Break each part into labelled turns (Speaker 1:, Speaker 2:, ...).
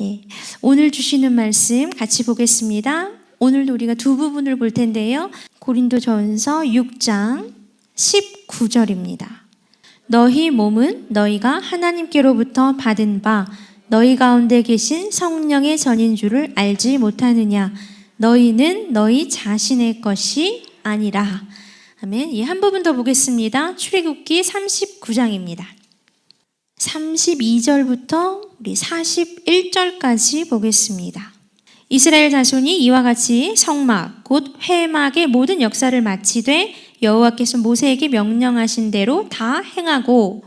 Speaker 1: 예, 오늘 주시는 말씀 같이 보겠습니다. 오늘도 우리가 두 부분을 볼 텐데요. 고린도 전서 6장 19절입니다. 너희 몸은 너희가 하나님께로부터 받은 바 너희 가운데 계신 성령의 전인 줄을 알지 못하느냐 너희는 너희 자신의 것이 아니라 아멘. 예, 한 부분 더 보겠습니다. 출애굽기 39장입니다. 32절부터 우리 41절까지 보겠습니다. 이스라엘 자손이 이와 같이 성막 곧 회막의 모든 역사를 마치되 여호와께서 모세에게 명령하신 대로 다 행하고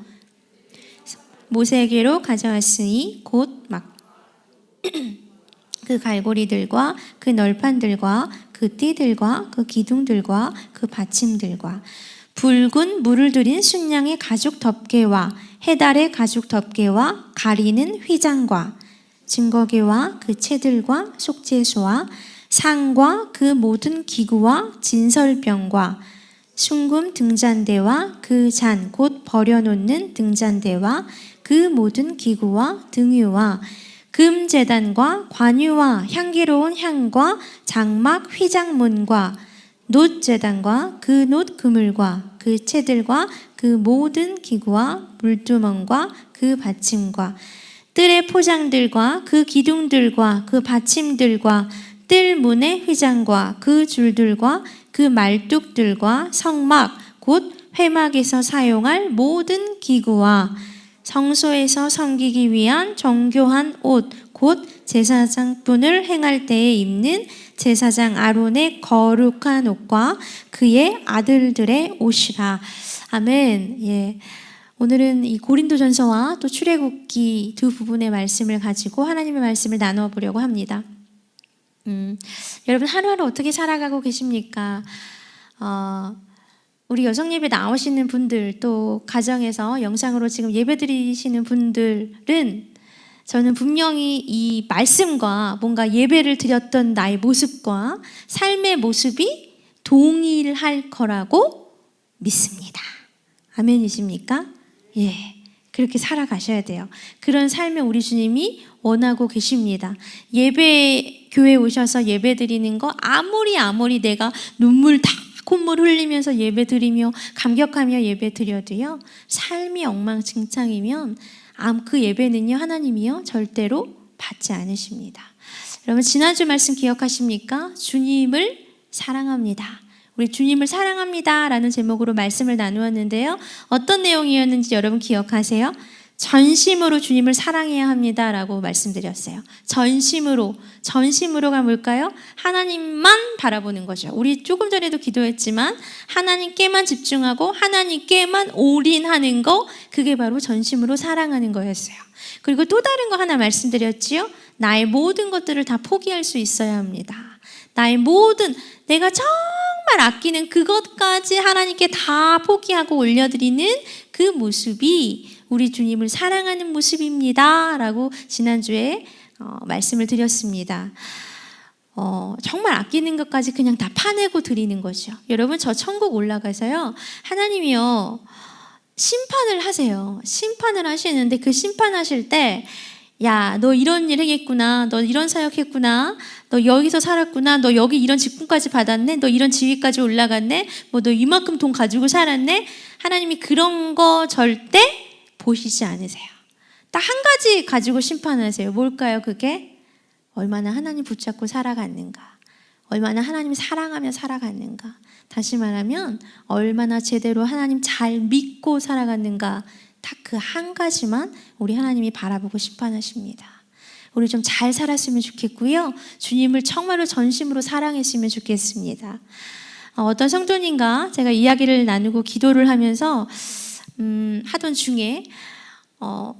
Speaker 1: 모세에게로 가져왔으니 곧 막 그 갈고리들과 그 널판들과 그 띠들과 그 기둥들과 그 받침들과 붉은 물을 들인 순양의 가죽 덮개와 해달의 가죽 덮개와 가리는 휘장과 증거계와 그 채들과 속죄소와 상과 그 모든 기구와 진설병과 숭금 등잔대와 그 잔 곧 버려놓는 등잔대와 그 모든 기구와 등유와 금 제단과 관유와 향기로운 향과 장막 휘장문과 놋 제단과 그 놋 그물과 그 채들과 그 모든 기구와 물두멍과 그 받침과 뜰의 포장들과 그 기둥들과 그 받침들과 뜰 문의 휘장과 그 줄들과 그 말뚝들과 성막 곧 회막에서 사용할 모든 기구와 성소에서 섬기기 위한 정교한 옷 곧 제사장분을 행할 때에 입는 제사장 아론의 거룩한 옷과 그의 아들들의 옷이라 아멘. 예. 오늘은 이 고린도전서와 또 출애굽기 두 부분의 말씀을 가지고 하나님의 말씀을 나누어 보려고 합니다. 음, 여러분 하루하루 어떻게 살아가고 계십니까? 어, 우리 여성 예배 나오시는 분들 또 가정에서 영상으로 지금 예배 드리시는 분들은 저는 분명히 이 말씀과 뭔가 예배를 드렸던 나의 모습과 삶의 모습이 동일할 거라고 믿습니다. 아멘이십니까? 예. 그렇게 살아가셔야 돼요. 그런 삶을 우리 주님이 원하고 계십니다. 예배, 교회 오셔서 예배 드리는 거 아무리 아무리 내가 눈물 다 콧물 흘리면서 예배 드리며 감격하며 예배 드려도요, 삶이 엉망진창이면 그 예배는요, 하나님이요, 절대로 받지 않으십니다. 여러분, 지난주 말씀 기억하십니까? 주님을 사랑합니다. 우리 주님을 사랑합니다. 라는 제목으로 말씀을 나누었는데요. 어떤 내용이었는지 여러분 기억하세요? 전심으로 주님을 사랑해야 합니다. 라고 말씀드렸어요. 전심으로. 전심으로가 뭘까요? 하나님만 바라보는 거죠. 우리 조금 전에도 기도했지만 하나님께만 집중하고 하나님께만 올인하는 거, 그게 바로 전심으로 사랑하는 거였어요. 그리고 또 다른 거 하나 말씀드렸지요. 나의 모든 것들을 다 포기할 수 있어야 합니다. 나의 모든, 내가 정말 아끼는 그것까지 하나님께 다 포기하고 올려드리는 그 모습이 우리 주님을 사랑하는 모습입니다. 라고 지난주에 어, 말씀을 드렸습니다. 어, 정말 아끼는 것까지 그냥 다 파내고 드리는 거죠. 여러분, 저 천국 올라가서요. 하나님이요. 심판을 하세요. 심판을 하시는데 그 심판하실 때 야, 너 이런 일 했겠구나. 너 이런 사역했구나. 너 여기서 살았구나. 너 여기 이런 직분까지 받았네. 너 이런 지위까지 올라갔네. 뭐 너 이만큼 돈 가지고 살았네. 하나님이 그런 거 절대 보시지 않으세요. 딱 한 가지 가지고 심판하세요. 뭘까요, 그게? 얼마나 하나님 붙잡고 살아갔는가. 얼마나 하나님 사랑하며 살아갔는가. 다시 말하면 얼마나 제대로 하나님 잘 믿고 살아갔는가. 딱 그 한 가지만 우리 하나님이 바라보고 심판하십니다. 우리 좀 잘 살았으면 좋겠고요. 주님을 정말로 전심으로 사랑했으면 좋겠습니다. 어, 어떤 성도님과 제가 이야기를 나누고 기도를 하면서 음, 하던 중에 어,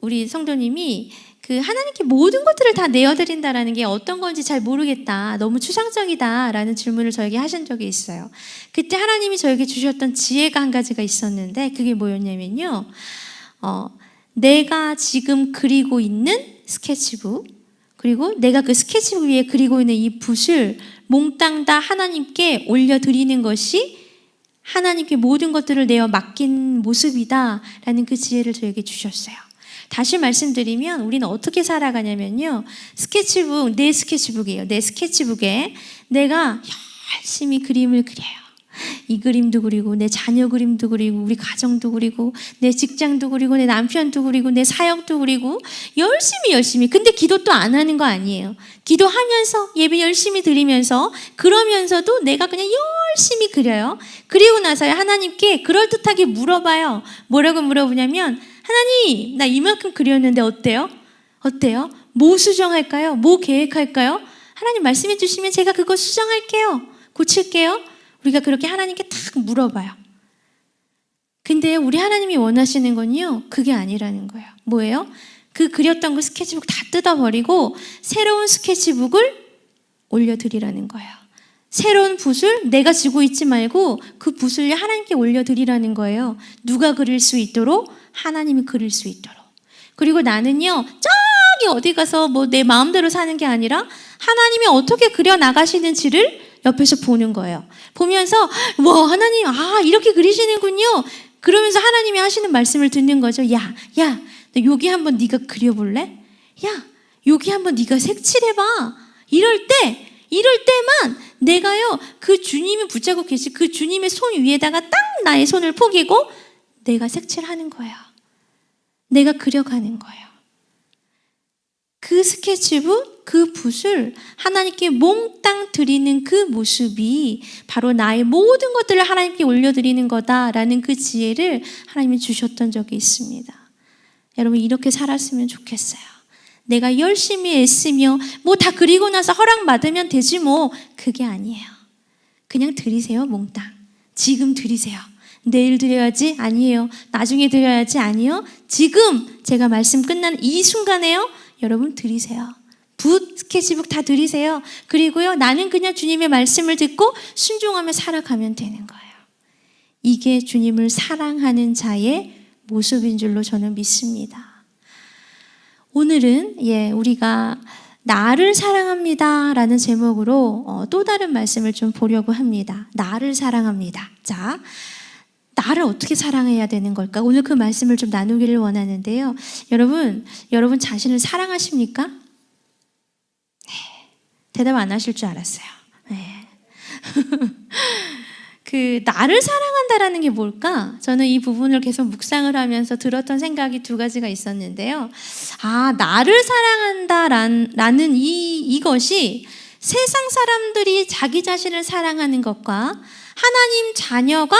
Speaker 1: 우리 성도님이 그 하나님께 모든 것들을 다 내어드린다라는 게 어떤 건지 잘 모르겠다. 너무 추상적이다라는 질문을 저에게 하신 적이 있어요. 그때 하나님이 저에게 주셨던 지혜가 한 가지가 있었는데 그게 뭐였냐면요. 어, 내가 지금 그리고 있는 스케치북 그리고 내가 그 스케치북 위에 그리고 있는 이 붓을 몽땅 다 하나님께 올려드리는 것이 하나님께 모든 것들을 내어 맡긴 모습이다라는 그 지혜를 저에게 주셨어요. 다시 말씀드리면 우리는 어떻게 살아가냐면요. 스케치북, 내 스케치북이에요. 내 스케치북에 내가 열심히 그림을 그려요. 이 그림도 그리고 내 자녀 그림도 그리고 우리 가정도 그리고 내 직장도 그리고 내 남편도 그리고 내 사역도 그리고 열심히 열심히 근데 기도 또 안 하는 거 아니에요. 기도하면서 예배 열심히 드리면서 그러면서도 내가 그냥 열심히 그려요. 그리고 나서야 하나님께 그럴듯하게 물어봐요. 뭐라고 물어보냐면 하나님 나 이만큼 그렸는데 어때요? 어때요? 뭐 수정할까요? 뭐 계획할까요? 하나님 말씀해 주시면 제가 그거 수정할게요. 고칠게요. 우리가 그렇게 하나님께 탁 물어봐요. 근데 우리 하나님이 원하시는 건요, 그게 아니라는 거예요. 뭐예요? 그 그렸던 그 스케치북 다 뜯어버리고 새로운 스케치북을 올려드리라는 거예요. 새로운 붓을 내가 쥐고 있지 말고 그 붓을 하나님께 올려드리라는 거예요. 누가 그릴 수 있도록 하나님이 그릴 수 있도록. 그리고 나는요, 저기 어디 가서 뭐 내 마음대로 사는 게 아니라 하나님이 어떻게 그려 나가시는지를 옆에서 보는 거예요. 보면서 와 하나님 아 이렇게 그리시는군요. 그러면서 하나님이 하시는 말씀을 듣는 거죠. 야, 야, 너 여기 한번 네가 그려볼래? 야, 여기 한번 네가 색칠해봐. 이럴 때, 이럴 때만 내가요 그 주님이 붙잡고 계신 그 주님의 손 위에다가 딱 나의 손을 포개고 내가 색칠하는 거예요. 내가 그려가는 거예요. 그 스케치북, 그 붓을 하나님께 몽땅 드리는 그 모습이 바로 나의 모든 것들을 하나님께 올려드리는 거다라는 그 지혜를 하나님이 주셨던 적이 있습니다. 여러분, 이렇게 살았으면 좋겠어요. 내가 열심히 애쓰며 뭐 다 그리고 나서 허락받으면 되지 뭐. 그게 아니에요. 그냥 드리세요, 몽땅. 지금 드리세요. 내일 드려야지? 아니에요. 나중에 드려야지? 아니요. 지금 제가 말씀 끝난 이 순간에요. 여러분 드리세요. 붓, 스케치북 다 드리세요. 그리고요, 나는 그냥 주님의 말씀을 듣고 순종하며 살아가면 되는 거예요. 이게 주님을 사랑하는 자의 모습인 줄로 저는 믿습니다. 오늘은 예, 우리가 나를 사랑합니다. 라는 제목으로 어, 또 다른 말씀을 좀 보려고 합니다. 나를 사랑합니다. 자, 나를 어떻게 사랑해야 되는 걸까? 오늘 그 말씀을 좀 나누기를 원하는데요. 여러분, 여러분 자신을 사랑하십니까? 네, 대답 안 하실 줄 알았어요. 네. 그 나를 사랑한다라는 게 뭘까? 저는 이 부분을 계속 묵상을 하면서 들었던 생각이 두 가지가 있었는데요. 아, 나를 사랑한다라는 이 이것이 세상 사람들이 자기 자신을 사랑하는 것과 하나님 자녀가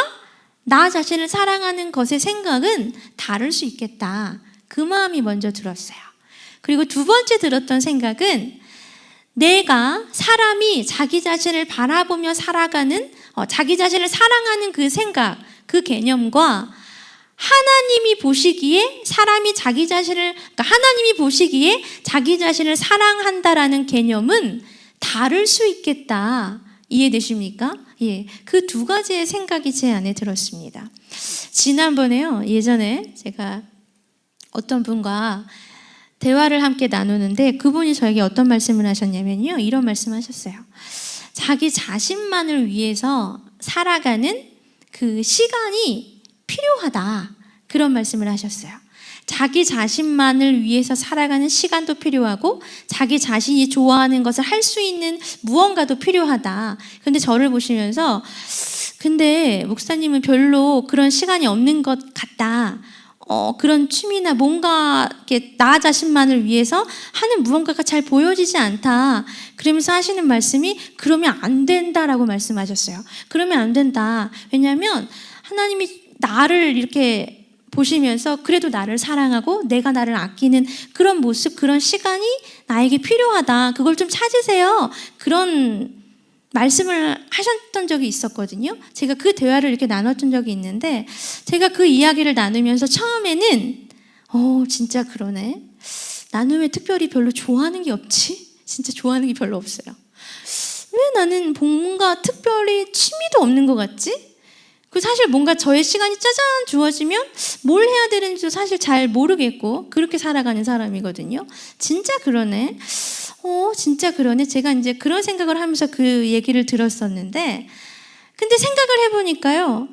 Speaker 1: 나 자신을 사랑하는 것의 생각은 다를 수 있겠다. 그 마음이 먼저 들었어요. 그리고 두 번째 들었던 생각은 내가 사람이 자기 자신을 바라보며 살아가는 어, 자기 자신을 사랑하는 그 생각, 그 개념과 하나님이 보시기에 사람이 자기 자신을 그러니까 하나님이 보시기에 자기 자신을 사랑한다라는 개념은 다를 수 있겠다. 이해되십니까? 예. 그 두 가지의 생각이 제 안에 들었습니다. 지난번에요. 예전에 제가 어떤 분과 대화를 함께 나누는데 그분이 저에게 어떤 말씀을 하셨냐면요. 이런 말씀 하셨어요. 자기 자신만을 위해서 살아가는 그 시간이 필요하다. 그런 말씀을 하셨어요. 자기 자신만을 위해서 살아가는 시간도 필요하고 자기 자신이 좋아하는 것을 할 수 있는 무언가도 필요하다. 근데 저를 보시면서 근데 목사님은 별로 그런 시간이 없는 것 같다. 어, 그런 취미나 뭔가 이렇게 나 자신만을 위해서 하는 무언가가 잘 보여지지 않다. 그러면서 하시는 말씀이 그러면 안 된다라고 말씀하셨어요. 그러면 안 된다. 왜냐하면 하나님이 나를 이렇게 보시면서 그래도 나를 사랑하고 내가 나를 아끼는 그런 모습, 그런 시간이 나에게 필요하다. 그걸 좀 찾으세요. 그런 말씀을 하셨던 적이 있었거든요. 제가 그 대화를 이렇게 나눴던 적이 있는데 제가 그 이야기를 나누면서 처음에는 어, 진짜 그러네. 왜 특별히 별로 좋아하는 게 없지? 진짜 좋아하는 게 별로 없어요. 왜 나는 뭔가 특별히 취미도 없는 것 같지? 그 사실 뭔가 저의 시간이 짜잔 주어지면 뭘 해야 되는지도 사실 잘 모르겠고 그렇게 살아가는 사람이거든요. 진짜 그러네. 어, 진짜 그러네. 제가 이제 그런 생각을 하면서 그 얘기를 들었었는데 근데 생각을 해보니까요.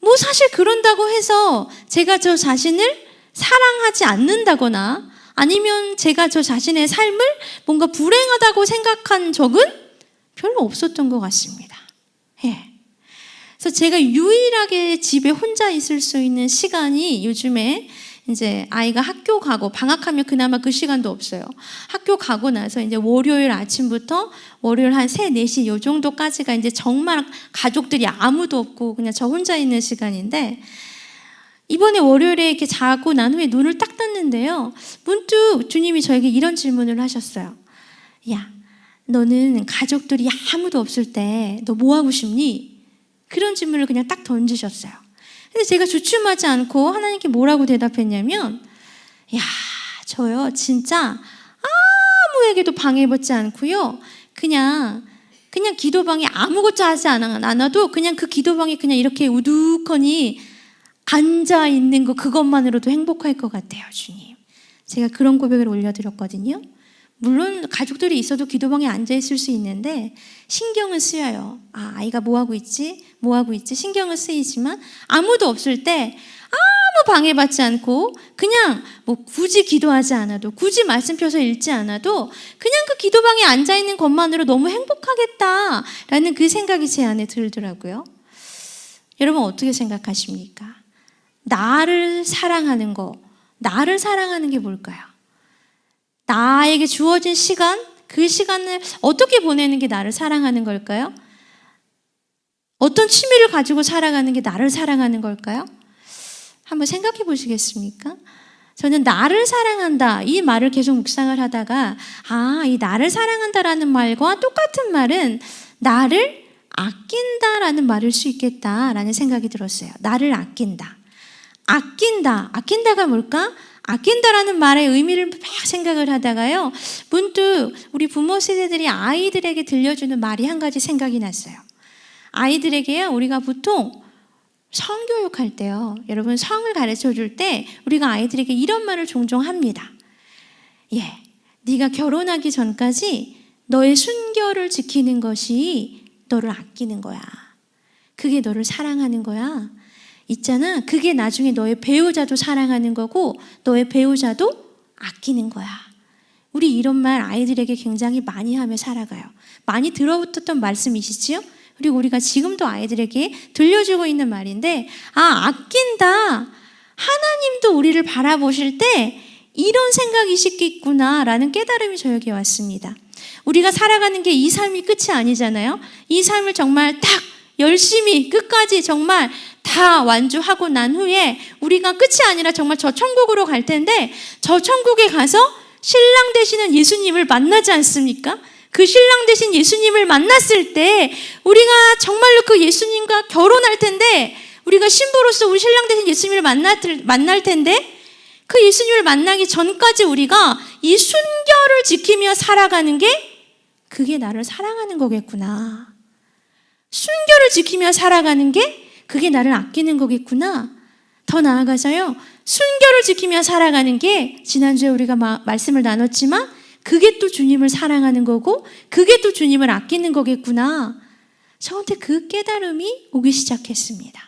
Speaker 1: 뭐 사실 그런다고 해서 제가 저 자신을 사랑하지 않는다거나 아니면 제가 저 자신의 삶을 뭔가 불행하다고 생각한 적은 별로 없었던 것 같습니다. 예. 그래서 제가 유일하게 집에 혼자 있을 수 있는 시간이 요즘에 이제 아이가 학교 가고 방학하면 그나마 그 시간도 없어요. 학교 가고 나서 이제 월요일 아침부터 월요일 한 3, 4시 요 정도까지가 이제 정말 가족들이 아무도 없고 그냥 저 혼자 있는 시간인데 이번에 월요일에 이렇게 자고 난 후에 눈을 딱 떴는데요. 문득 주님이 저에게 이런 질문을 하셨어요. 야, 너는 가족들이 아무도 없을 때 너 뭐 하고 싶니? 그런 질문을 그냥 딱 던지셨어요. 근데 제가 주춤하지 않고 하나님께 뭐라고 대답했냐면, 야, 저요, 진짜 아무에게도 방해받지 않고요. 그냥, 그냥 기도방에 아무것도 하지 않아- 않아도 그냥 그 기도방에 그냥 이렇게 우두커니 앉아 있는 거 그것만으로도 행복할 것 같아요, 주님. 제가 그런 고백을 올려드렸거든요. 물론 가족들이 있어도 기도방에 앉아 있을 수 있는데 신경은 쓰여요. 아, 아이가 뭐 하고 있지? 뭐 하고 있지? 신경은 쓰이지만 아무도 없을 때 아무 방해받지 않고 그냥 뭐 굳이 기도하지 않아도 굳이 말씀 펴서 읽지 않아도 그냥 그 기도방에 앉아 있는 것만으로 너무 행복하겠다라는 그 생각이 제 안에 들더라고요. 여러분 어떻게 생각하십니까? 나를 사랑하는 거, 나를 사랑하는 게 뭘까요? 나에게 주어진 시간, 그 시간을 어떻게 보내는 게 나를 사랑하는 걸까요? 어떤 취미를 가지고 살아가는 게 나를 사랑하는 걸까요? 한번 생각해 보시겠습니까? 저는 나를 사랑한다 이 말을 계속 묵상을 하다가 아, 이 나를 사랑한다라는 말과 똑같은 말은 나를 아낀다라는 말일 수 있겠다라는 생각이 들었어요. 나를 아낀다. 아낀다. 아낀다가 뭘까? 아낀다라는 말의 의미를 막 생각을 하다가요. 문득 우리 부모 세대들이 아이들에게 들려주는 말이 한 가지 생각이 났어요. 아이들에게요, 우리가 보통 성교육할 때요. 여러분 성을 가르쳐 줄 때 우리가 아이들에게 이런 말을 종종 합니다. 예. 네가 결혼하기 전까지 너의 순결을 지키는 것이 너를 아끼는 거야. 그게 너를 사랑하는 거야. 있잖아. 그게 나중에 너의 배우자도 사랑하는 거고 너의 배우자도 아끼는 거야. 우리 이런 말 아이들에게 굉장히 많이 하며 살아가요. 많이 들어붙었던 말씀이시지요? 그리고 우리가 지금도 아이들에게 들려주고 있는 말인데, 아, 아낀다. 하나님도 우리를 바라보실 때 이런 생각이시겠구나 라는 깨달음이 저에게 왔습니다. 우리가 살아가는 게 이 삶이 끝이 아니잖아요. 이 삶을 정말 딱 열심히 끝까지 정말 다 완주하고 난 후에 우리가 끝이 아니라 정말 저 천국으로 갈 텐데 저 천국에 가서 신랑 되시는 예수님을 만나지 않습니까? 그 신랑 되신 예수님을 만났을 때 우리가 정말로 그 예수님과 결혼할 텐데 우리가 신부로서 우리 신랑 되신 예수님을 만날, 만날 텐데 그 예수님을 만나기 전까지 우리가 이 순결을 지키며 살아가는 게 그게 나를 사랑하는 거겠구나. 순결을 지키며 살아가는 게 그게 나를 아끼는 거겠구나. 더 나아가서요. 순결을 지키며 살아가는 게 지난주에 우리가 마, 말씀을 나눴지만 그게 또 주님을 사랑하는 거고 그게 또 주님을 아끼는 거겠구나. 저한테 그 깨달음이 오기 시작했습니다.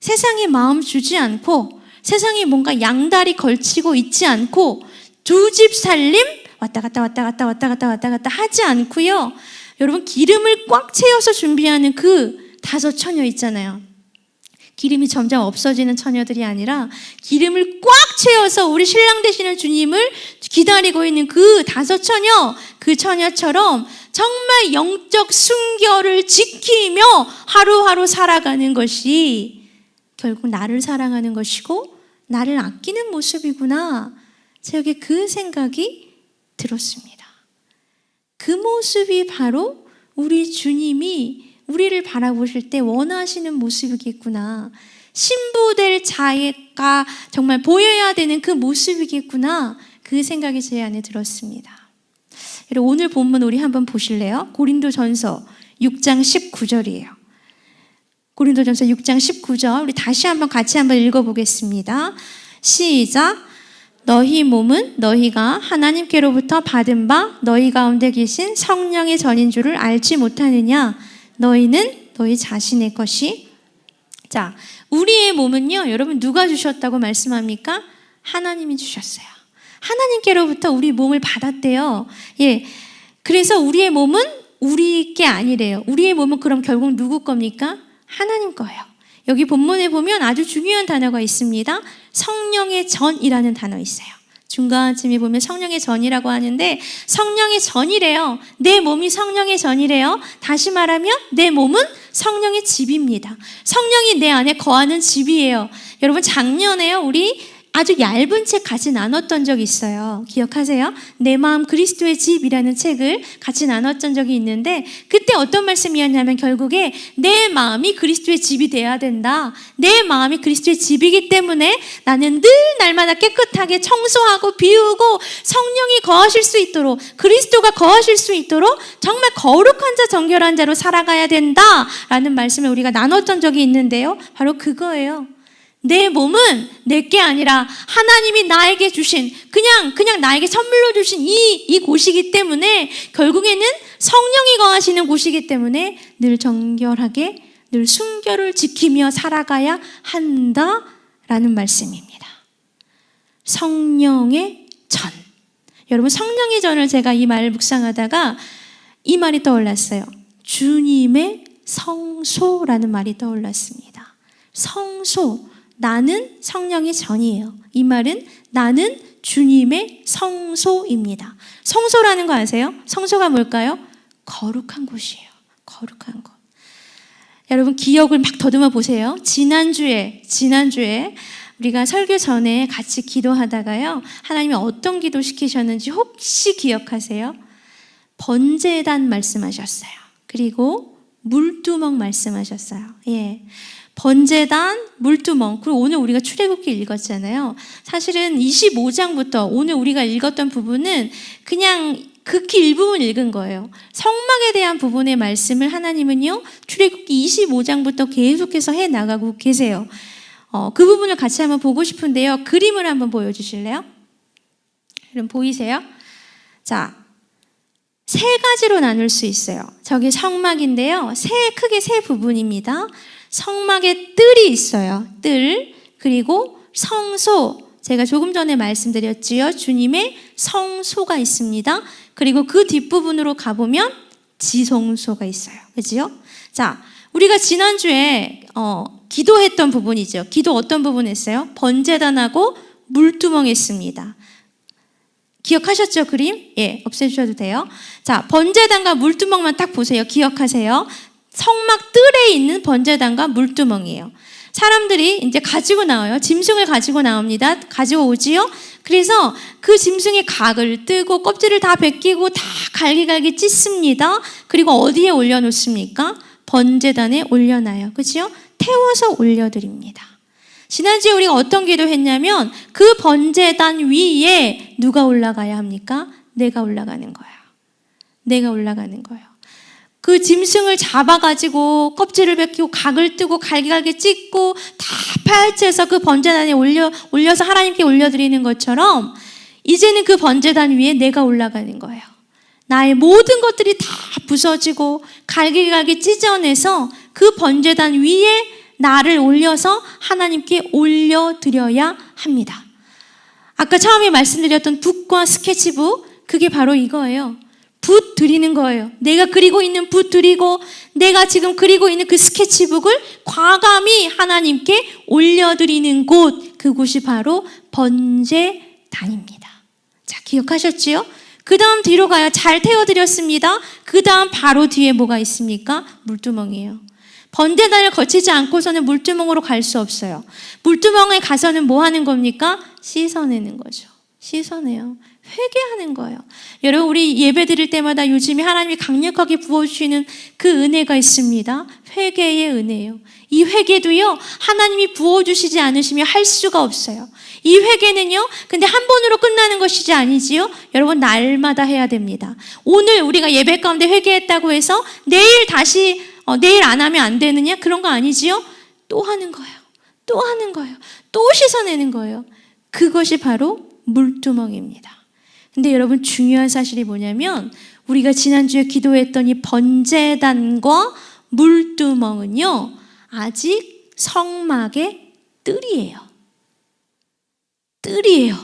Speaker 1: 세상에 마음 주지 않고 세상에 뭔가 양다리 걸치고 있지 않고 두 집 살림 왔다 갔다 왔다 갔다 왔다 갔다 왔다 갔다 하지 않고요. 여러분 기름을 꽉 채워서 준비하는 그 다섯 처녀 있잖아요. 기름이 점점 없어지는 처녀들이 아니라 기름을 꽉 채워서 우리 신랑 되시는 주님을 기다리고 있는 그 다섯 처녀, 그 처녀처럼 정말 영적 순결을 지키며 하루하루 살아가는 것이 결국 나를 사랑하는 것이고 나를 아끼는 모습이구나. 제게 그 생각이 들었습니다. 그 모습이 바로 우리 주님이 우리를 바라보실 때 원하시는 모습이겠구나. 신부될 자가 정말 보여야 되는 그 모습이겠구나. 그 생각이 제 안에 들었습니다. 여러분 오늘 본문 우리 한번 보실래요? 고린도 전서 6장 19절이에요. 고린도 전서 6장 19절 우리 다시 한번 같이 한번 읽어보겠습니다. 시작. 너희 몸은 너희가 하나님께로부터 받은 바 너희 가운데 계신 성령의 전인 줄을 알지 못하느냐? 너희는 너희 자신의 것이 자, 우리의 몸은요, 여러분 누가 주셨다고 말씀합니까? 하나님이 주셨어요. 하나님께로부터 우리 몸을 받았대요. 예. 그래서 우리의 몸은 우리 게 아니래요. 우리의 몸은 그럼 결국 누구 겁니까? 하나님 거예요. 여기 본문에 보면 아주 중요한 단어가 있습니다. 성령의 전이라는 단어 있어요. 중간쯤에 보면 성령의 전이라고 하는데 성령의 전이래요. 내 몸이 성령의 전이래요. 다시 말하면 내 몸은 성령의 집입니다. 성령이 내 안에 거하는 집이에요. 여러분 작년에요. 우리 아주 얇은 책 같이 나눴던 적이 있어요. 기억하세요? 내 마음 그리스도의 집이라는 책을 같이 나눴던 적이 있는데 그때 어떤 말씀이었냐면 결국에 내 마음이 그리스도의 집이 돼야 된다. 내 마음이 그리스도의 집이기 때문에 나는 늘 날마다 깨끗하게 청소하고 비우고 성령이 거하실 수 있도록 그리스도가 거하실 수 있도록 정말 거룩한 자 정결한 자로 살아가야 된다라는 말씀을 우리가 나눴던 적이 있는데요. 바로 그거예요. 내 몸은 내게 아니라 하나님이 나에게 주신 그냥 그냥 나에게 선물로 주신 이 이 곳이기 때문에 결국에는 성령이 거하시는 곳이기 때문에 늘 정결하게 늘 순결을 지키며 살아가야 한다라는 말씀입니다. 성령의 전. 여러분 성령의 전을 제가 이 말을 묵상하다가 이 말이 떠올랐어요. 주님의 성소라는 말이 떠올랐습니다. 성소. 나는 성령의 전이에요. 이 말은 나는 주님의 성소입니다. 성소라는 거 아세요? 성소가 뭘까요? 거룩한 곳이에요. 거룩한 곳. 여러분 기억을 막 더듬어 보세요. 지난주에 지난주에 우리가 설교 전에 같이 기도하다가요. 하나님이 어떤 기도 시키셨는지 혹시 기억하세요? 번제단 말씀하셨어요. 그리고 물두멍 말씀하셨어요. 예. 번제단, 물두멍. 그리고 오늘 우리가 출애굽기 읽었잖아요. 사실은 25장부터 오늘 우리가 읽었던 부분은 그냥 극히 일부분 읽은 거예요. 성막에 대한 부분의 말씀을 하나님은요, 출애굽기 25장부터 계속해서 해 나가고 계세요. 어, 그 부분을 같이 한번 보고 싶은데요. 그림을 한번 보여 주실래요? 그럼 보이세요? 자, 세 가지로 나눌 수 있어요. 저기 성막인데요. 세, 크게 세 부분입니다. 성막에 뜰이 있어요. 뜰. 그리고 성소. 제가 조금 전에 말씀드렸지요. 주님의 성소가 있습니다. 그리고 그 뒷부분으로 가보면 지성소가 있어요. 그죠? 자, 우리가 지난주에, 어, 기도했던 부분이죠. 기도 어떤 부분 했어요? 번제단하고 물두멍 했습니다. 기억하셨죠, 그림? 예, 없애주셔도 돼요. 자, 번제단과 물두멍만 딱 보세요. 기억하세요. 성막 뜰에 있는 번제단과 물두멍이에요. 사람들이 이제 가지고 나와요. 짐승을 가지고 나옵니다. 가지고 오지요. 그래서 그 짐승의 각을 뜨고 껍질을 다 벗기고 다 갈기갈기 찢습니다. 그리고 어디에 올려놓습니까? 번제단에 올려놔요. 그죠? 태워서 올려드립니다. 지난주에 우리가 어떤 기도 했냐면 그 번제단 위에 누가 올라가야 합니까? 내가 올라가는 거야. 내가 올라가는 거예요. 그 짐승을 잡아가지고 껍질을 벗기고 각을 뜨고 갈기갈기 찢고 다 파헤쳐서 그 번제단에 올려, 올려서 하나님께 올려드리는 것처럼 이제는 그 번제단 위에 내가 올라가는 거예요. 나의 모든 것들이 다 부서지고 갈기갈기 찢어내서 그 번제단 위에 나를 올려서 하나님께 올려드려야 합니다. 아까 처음에 말씀드렸던 붓과 스케치북, 그게 바로 이거예요. 붓 드리는 거예요. 내가 그리고 있는 붓 드리고, 내가 지금 그리고 있는 그 스케치북을 과감히 하나님께 올려드리는 곳, 그곳이 바로 번제단입니다. 자, 기억하셨지요? 그 다음 뒤로 가야 잘 태워드렸습니다. 그 다음 바로 뒤에 뭐가 있습니까? 물두멍이에요. 번제단을 거치지 않고서는 물두멍으로 갈 수 없어요. 물두멍에 가서는 뭐 하는 겁니까? 씻어내는 거죠. 씻어내요. 회개하는 거예요. 여러분, 우리 예배 드릴 때마다 요즘에 하나님이 강력하게 부어주시는 그 은혜가 있습니다. 회개의 은혜예요. 이 회개도요, 하나님이 부어주시지 않으시면 할 수가 없어요. 이 회개는요, 근데 한 번으로 끝나는 것이지 아니지요? 여러분, 날마다 해야 됩니다. 오늘 우리가 예배 가운데 회개했다고 해서 내일 다시, 어, 내일 안 하면 안 되느냐? 그런 거 아니지요? 또 하는 거예요. 또 하는 거예요. 또 씻어내는 거예요. 그것이 바로 물두멍입니다. 근데 여러분 중요한 사실이 뭐냐면 우리가 지난주에 기도했던 이 번제단과 물두멍은요. 아직 성막의 뜰이에요. 뜰이에요.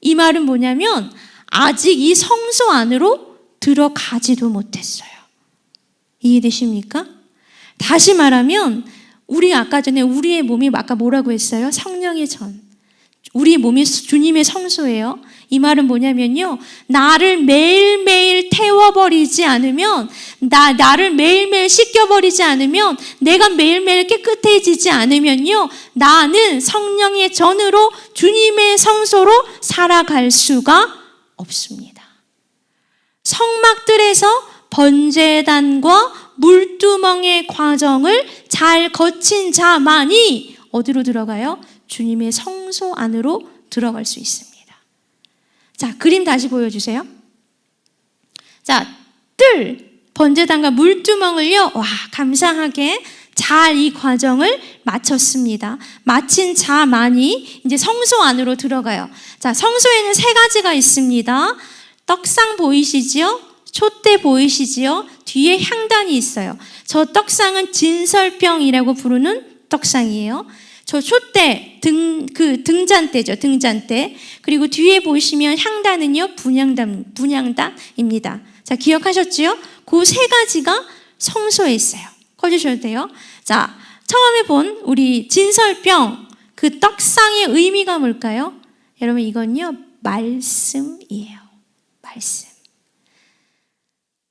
Speaker 1: 이 말은 뭐냐면 아직 이 성소 안으로 들어가지도 못했어요. 이해되십니까? 다시 말하면 우리 아까 전에 우리의 몸이 아까 뭐라고 했어요? 성령의 전. 우리 몸이 주님의 성소예요. 이 말은 뭐냐면요. 나를 매일매일 태워버리지 않으면, 나, 나를 매일매일 씻겨버리지 않으면, 내가 매일매일 깨끗해지지 않으면요. 나는 성령의 전으로 주님의 성소로 살아갈 수가 없습니다. 성막들에서 번제단과 물두멍의 과정을 잘 거친 자만이 어디로 들어가요? 주님의 성소 안으로 들어갈 수 있습니다. 자, 그림 다시 보여주세요. 자, 뜰, 번제단과 물두멍을요, 와, 감사하게 잘 이 과정을 마쳤습니다. 마친 자만이 이제 성소 안으로 들어가요. 자, 성소에는 세 가지가 있습니다. 떡상 보이시지요? 촛대 보이시지요? 뒤에 향단이 있어요. 저 떡상은 진설병이라고 부르는 떡상이에요. 저 촛대 등 그 등잔대죠 등잔대 그리고 뒤에 보시면 향단은요 분향단 분향단입니다. 자 기억하셨지요? 그 세 가지가 성소에 있어요. 꺼주셔도 돼요. 자 처음에 본 우리 진설병 그 떡상의 의미가 뭘까요? 여러분 이건요 말씀이에요. 말씀.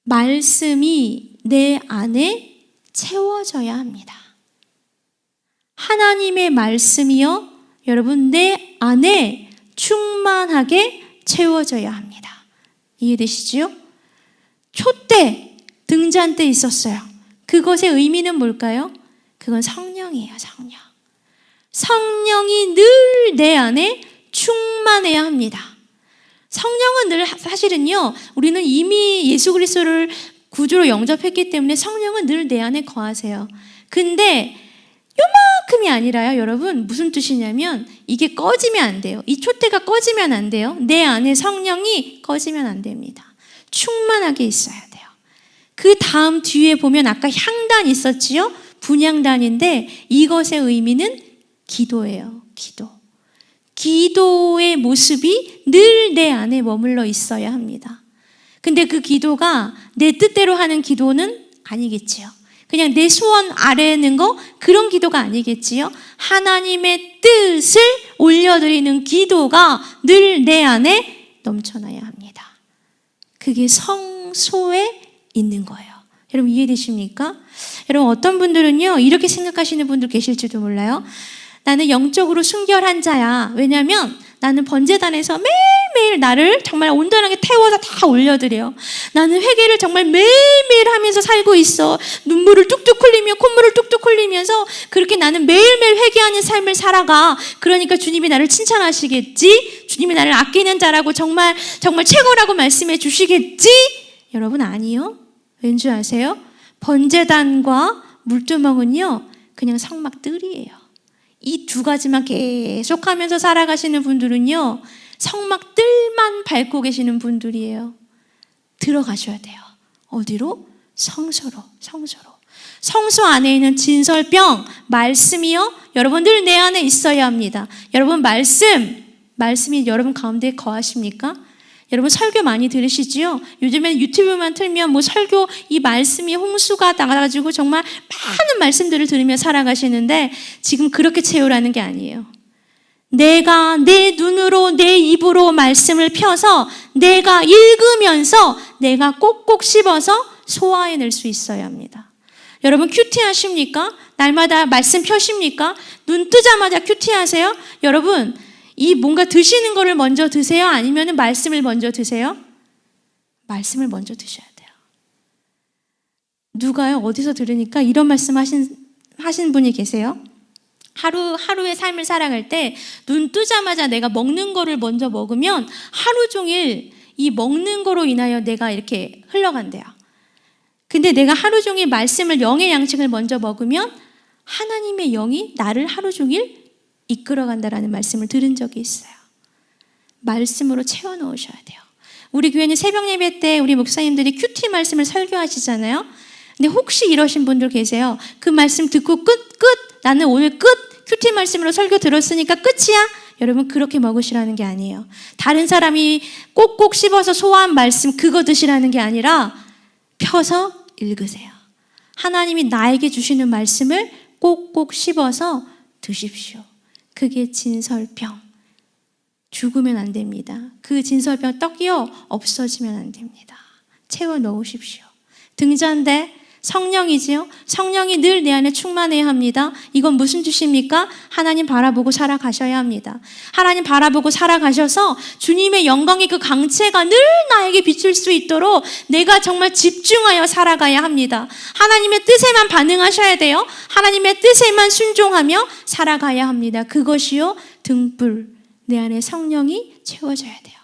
Speaker 1: 말씀이 내 안에 채워져야 합니다. 하나님의 말씀이요, 여러분, 내 안에 충만하게 채워져야 합니다. 이해되시지요? 촛대, 등잔대 있었어요. 그것의 의미는 뭘까요? 그건 성령이에요, 성령. 성령이 늘 내 안에 충만해야 합니다. 성령은 늘 사실은요, 우리는 이미 예수 그리스도를 구주로 영접했기 때문에 성령은 늘 내 안에 거하세요. 근데 요만큼이 아니라요, 여러분. 무슨 뜻이냐면 이게 꺼지면 안 돼요. 이 촛대가 꺼지면 안 돼요. 내 안에 성령이 꺼지면 안 됩니다. 충만하게 있어야 돼요. 그 다음 뒤에 보면 아까 향단 있었지요? 분향단인데 이것의 의미는 기도예요. 기도. 기도의 모습이 늘 내 안에 머물러 있어야 합니다. 근데 그 기도가 내 뜻대로 하는 기도는 아니겠지요. 그냥 내 소원 아래는 거 그런 기도가 아니겠지요. 하나님의 뜻을 올려드리는 기도가 늘 내 안에 넘쳐나야 합니다. 그게 성소에 있는 거예요. 여러분 이해되십니까? 여러분 어떤 분들은요 이렇게 생각하시는 분들 계실지도 몰라요. 나는 영적으로 순결한 자야. 왜냐하면 나는 번제단에서 매일매일 나를 정말 온전하게 태워서 다 올려드려. 나는 회개를 정말 매일매일 하면서 살고 있어. 눈물을 뚝뚝 흘리며 콧물을 뚝뚝 흘리면서 그렇게 나는 매일매일 회개하는 삶을 살아가. 그러니까 주님이 나를 칭찬하시겠지? 주님이 나를 아끼는 자라고 정말 정말 최고라고 말씀해 주시겠지? 여러분 아니요. 왠지 아세요? 번제단과 물두멍은요. 그냥 성막 뜰이에요. 이 두 가지만 계속 하면서 살아가시는 분들은요, 성막 뜰만 밟고 계시는 분들이에요. 들어가셔야 돼요. 어디로? 성소로, 성소로. 성소 안에 있는 진설병, 말씀이요. 여러분들 내 안에 있어야 합니다. 여러분, 말씀, 말씀이 여러분 가운데 거하십니까? 여러분 설교 많이 들으시지요? 요즘에는 유튜브만 틀면 뭐 설교 이 말씀이 홍수가 나가지고 정말 많은 말씀들을 들으며 살아가시는데 지금 그렇게 채우라는 게 아니에요. 내가 내 눈으로 내 입으로 말씀을 펴서 내가 읽으면서 내가 꼭꼭 씹어서 소화해낼 수 있어야 합니다. 여러분 큐티 하십니까? 날마다 말씀 펴십니까? 눈 뜨자마자 큐티 하세요? 여러분 이 뭔가 드시는 거를 먼저 드세요? 아니면 말씀을 먼저 드세요? 말씀을 먼저 드셔야 돼요. 누가요? 어디서 들으니까 이런 말씀 하신, 하신 분이 계세요? 하루, 하루의 삶을 살아갈 때 눈 뜨자마자 내가 먹는 거를 먼저 먹으면 하루 종일 이 먹는 거로 인하여 내가 이렇게 흘러간대요. 근데 내가 하루 종일 말씀을 영의 양식을 먼저 먹으면 하나님의 영이 나를 하루 종일 이끌어간다라는 말씀을 들은 적이 있어요. 말씀으로 채워 넣으셔야 돼요. 우리 교회는 새벽 예배 때 우리 목사님들이 큐티 말씀을 설교하시잖아요. 근데 혹시 이러신 분들 계세요. 그 말씀 듣고 끝, 끝. 나는 오늘 끝. 큐티 말씀으로 설교 들었으니까 끝이야. 여러분 그렇게 먹으시라는 게 아니에요. 다른 사람이 꼭꼭 씹어서 소화한 말씀 그거 드시라는 게 아니라 펴서 읽으세요. 하나님이 나에게 주시는 말씀을 꼭꼭 씹어서 드십시오. 그게 진설병. 죽으면 안 됩니다. 그 진설병 떡이요 없어지면 안 됩니다. 채워 넣으십시오. 등잔대 성령이지요. 성령이 늘 내 안에 충만해야 합니다. 이건 무슨 뜻입니까? 하나님 바라보고 살아가셔야 합니다. 하나님 바라보고 살아가셔서 주님의 영광의 그 강체가 늘 나에게 비칠 수 있도록 내가 정말 집중하여 살아가야 합니다. 하나님의 뜻에만 반응하셔야 돼요. 하나님의 뜻에만 순종하며 살아가야 합니다. 그것이요 등불 내 안에 성령이 채워져야 돼요.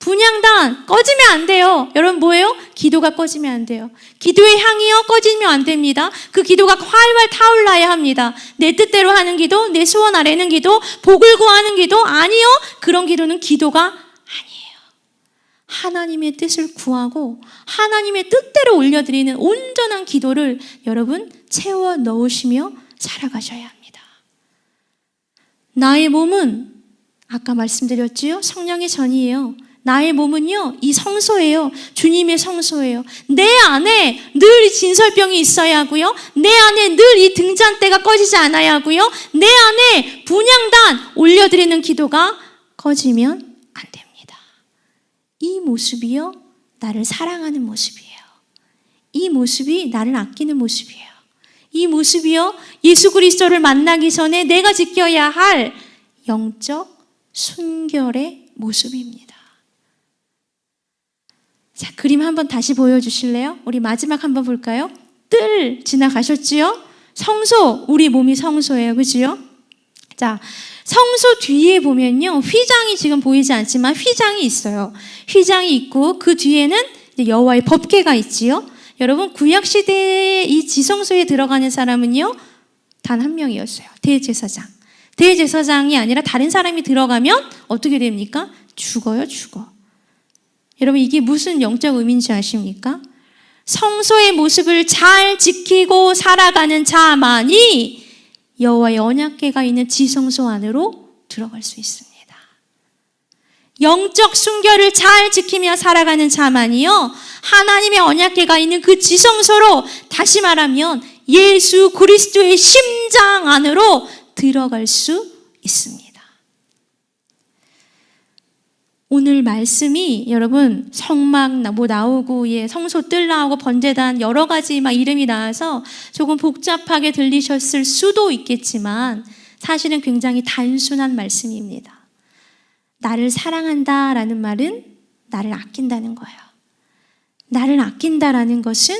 Speaker 1: 분양단 꺼지면 안 돼요. 여러분 뭐예요? 기도가 꺼지면 안 돼요. 기도의 향이요 꺼지면 안 됩니다. 그 기도가 활활 타올라야 합니다. 내 뜻대로 하는 기도, 내 소원 아래는 기도, 복을 구하는 기도 아니요. 그런 기도는 기도가 아니에요. 하나님의 뜻을 구하고 하나님의 뜻대로 올려드리는 온전한 기도를 여러분 채워 넣으시며 살아가셔야 합니다. 나의 몸은 아까 말씀드렸지요. 성령의 전이에요. 나의 몸은요, 이 성소예요. 주님의 성소예요. 내 안에 늘이 진설병이 있어야 하고요. 내 안에 늘 이 등잔대가 꺼지지 않아야 하고요. 내 안에 분양단 올려드리는 기도가 꺼지면 안 됩니다. 이 모습이요, 나를 사랑하는 모습이에요. 이 모습이 나를 아끼는 모습이에요. 이 모습이요, 예수 그리스도를 만나기 전에 내가 지켜야 할 영적 순결의 모습입니다. 자, 그림 한번 다시 보여주실래요? 우리 마지막 한번 볼까요? 뜰 지나가셨지요? 성소, 우리 몸이 성소예요. 그지요? 자, 성소 뒤에 보면요. 휘장이 지금 보이지 않지만 휘장이 있어요. 휘장이 있고 그 뒤에는 여호와의 법궤가 있지요. 여러분 구약 시대에 이 지성소에 들어가는 사람은요. 단 한 명이었어요. 대제사장. 대제사장이 아니라 다른 사람이 들어가면 어떻게 됩니까? 죽어요, 죽어. 여러분 이게 무슨 영적 의미인지 아십니까? 성소의 모습을 잘 지키고 살아가는 자만이 여호와의 언약궤가 있는 지성소 안으로 들어갈 수 있습니다. 영적 순결을 잘 지키며 살아가는 자만이요 하나님의 언약궤가 있는 그 지성소로 다시 말하면 예수 그리스도의 심장 안으로 들어갈 수 있습니다. 오늘 말씀이 여러분 성막 뭐 나오고 예 성소 뜰 나오고 번제단 여러 가지 막 이름이 나와서 조금 복잡하게 들리셨을 수도 있겠지만 사실은 굉장히 단순한 말씀입니다. 나를 사랑한다라는 말은 나를 아낀다는 거예요. 나를 아낀다라는 것은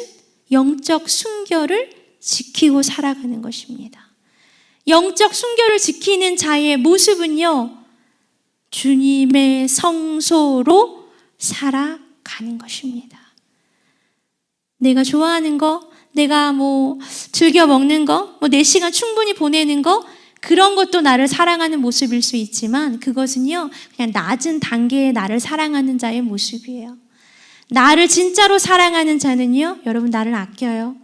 Speaker 1: 영적 순결을 지키고 살아가는 것입니다. 영적 순결을 지키는 자의 모습은요, 주님의 성소로 살아가는 것입니다. 내가 좋아하는 거, 내가 뭐 즐겨 먹는 거, 뭐 내 시간 충분히 보내는 거, 그런 것도 나를 사랑하는 모습일 수 있지만 그것은요, 그냥 낮은 단계의 나를 사랑하는 자의 모습이에요. 나를 진짜로 사랑하는 자는요, 여러분 나를 아껴요.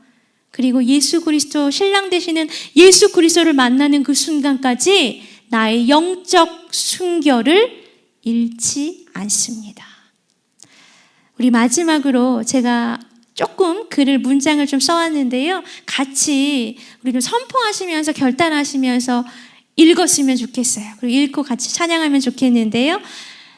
Speaker 1: 그리고 예수 그리스도 신랑 되시는 예수 그리스도를 만나는 그 순간까지 나의 영적 순결을 잃지 않습니다. 우리 마지막으로 제가 조금 글을 문장을 좀 써왔는데요. 같이 우리 좀 선포하시면서 결단하시면서 읽었으면 좋겠어요. 그리고 읽고 같이 찬양하면 좋겠는데요.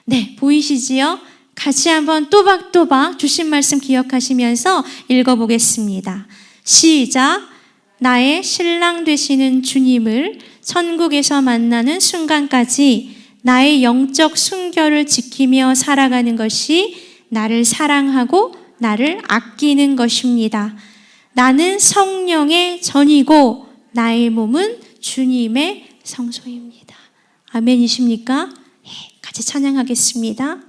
Speaker 1: 네, 보이시지요? 같이 한번 또박또박 주신 말씀 기억하시면서 읽어보겠습니다. 시작. 나의 신랑 되시는 주님을 천국에서 만나는 순간까지 나의 영적 순결을 지키며 살아가는 것이 나를 사랑하고 나를 아끼는 것입니다. 나는 성령의 전이고 나의 몸은 주님의 성소입니다. 아멘이십니까? 예, 같이 찬양하겠습니다.